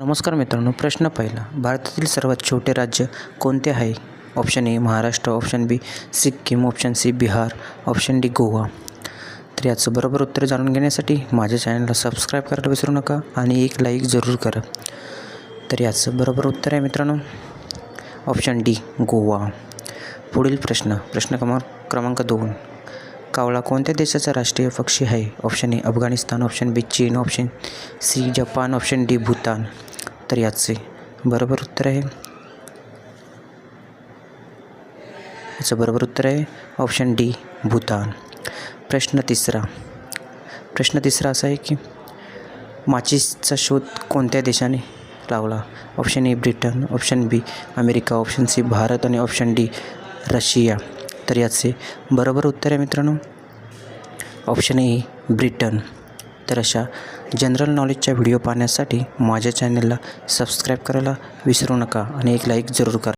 नमस्कार मित्रांनो प्रश्न पहिला. भारतातील सर्वात छोटे राज्य कोणते आहे? Option A Maharashtra. Option B Sikkim. Option C Bihar. Option D Goa. तर याचं बरोबर उत्तर जाणून घेण्यासाठी माझ्या चॅनलला सबस्क्राईब करायला विसरू नका आणि एक लाईक जरूर करा. तर याचं बरोबर उत्तर आहे मित्रांनो. Option D Goa. पुढील प्रश्न. प्रश्न क्रमांक क्रमांक दोन. कावळा कोणत्या देशाचा राष्ट्रीय पक्षी आहे? Option A Afghanistan option B चीन option C Japan option D Bhutan. तर याचे बरोबर उत्तर आहे. याचं बरोबर उत्तर आहे ऑप्शन डी भूतान. प्रश्न तिसरा. प्रश्न तिसरा असा आहे की माचीसचा शोध कोणत्या देशाने लावला? Option A Britain option B America option C Bharat आणि ऑप्शन डी रशिया. तर याचे बरोबर उत्तर आहे मित्रांनो? ऑप्शन ए ब्रिटन तर अशा जनरल नॉलेजच्या व्हिडिओ पाहण्यासाठी माझ्या चॅनलला सबस्क्राईब करायला विसरू नका आणि एक लाईक जरूर करा.